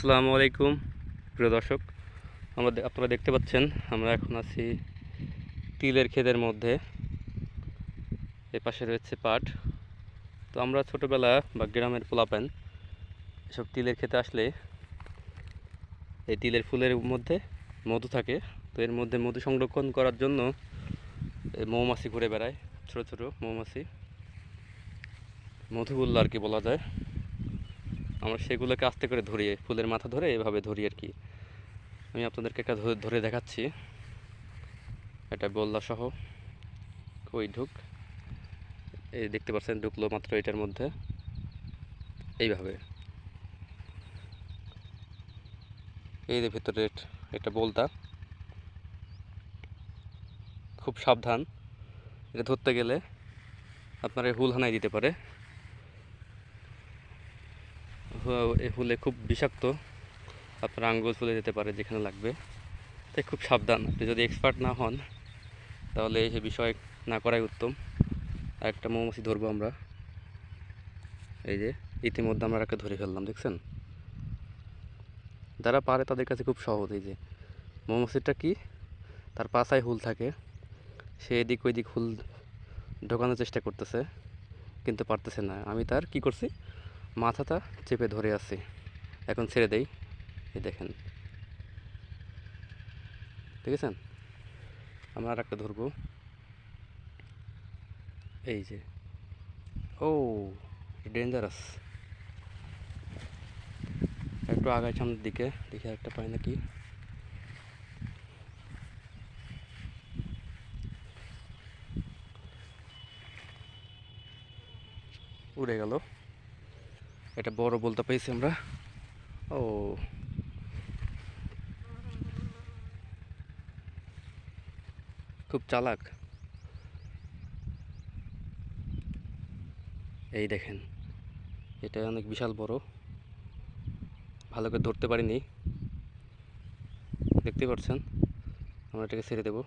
আসসালামু আলাইকুম, প্রিয় দর্শক। আমরা আপনারা দেখতে পাচ্ছেন, আমরা এখন আছি তিলের ক্ষেতের মধ্যে। এ পাশে রয়েছে পাট। তো আমরা ছোটোবেলা বা গ্রামের পোলাপান, এসব তিলের খেতে আসলে এই তিলের ফুলের মধ্যে মধু থাকে। তো এর মধ্যে মধু সংরক্ষণ করার জন্য মৌমাছি ঘুরে বেড়ায়, ছোটো ছোটো মৌমাছি। মধুগুল্লা আর কি বলা যায়। আমরা সেগুলোকে আস্তে করে ধরিয়ে, ফুলের মাথা ধরে এভাবে ধরি আর কি। আমি আপনাদেরকে একটা ধরে- দেখাচ্ছি। এটা সহ ওই ঢুক? এই দেখতে পাচ্ছেন ঢুকলো মাত্র এটার মধ্যে। এইভাবে। এই যে ভেতরে এটা বলতা। খুব সাবধান। এটা ধরতে গেলে আপনার এই হুল হানাই দিতে পারে। হুলে খুব বিষাক্ত। আপনার আঙ্গুল ফুলে যেতে পারে যেখানে লাগবে। তাই খুব সাবধান। আপনি যদি এক্সপার্ট না হন, তাহলে এই বিষয় না করাই উত্তম। আর একটা মৌমাছি ধরবো আমরা। এই যে, ইতিমধ্যে আমরা একটা ধরে ফেললাম, দেখছেন? যারা পারে তাদের কাছে খুব সহজ। এই যে, মৌমাছিটা কি? তার পাছায় হুল থাকে। সে এদিক ওইদিক হুল ঢোকানোর চেষ্টা করতেছে, কিন্তু পারতেছে না। আমি তার কি করছি? মাথাটা চেপে ধরে আছি। এখন ছেড়ে দেই। এই দেখেন। ঠিক আছে আমরা আর একটা ধরবো। এই যে। ও ডেঞ্জারাস একটু আগায় সামনের দিকে দেখি একটা পাই নাকি। উড়ে গেল। এটা বড় বলতে পেয়েছি আমরা। ও। খুব চালাক। এই দেখেন, এটা অনেক বিশাল বড়। ভালো করে ধরতে পারিনি। দেখতে পাচ্ছেন আমরা এটাকে ছেড়ে দেবো।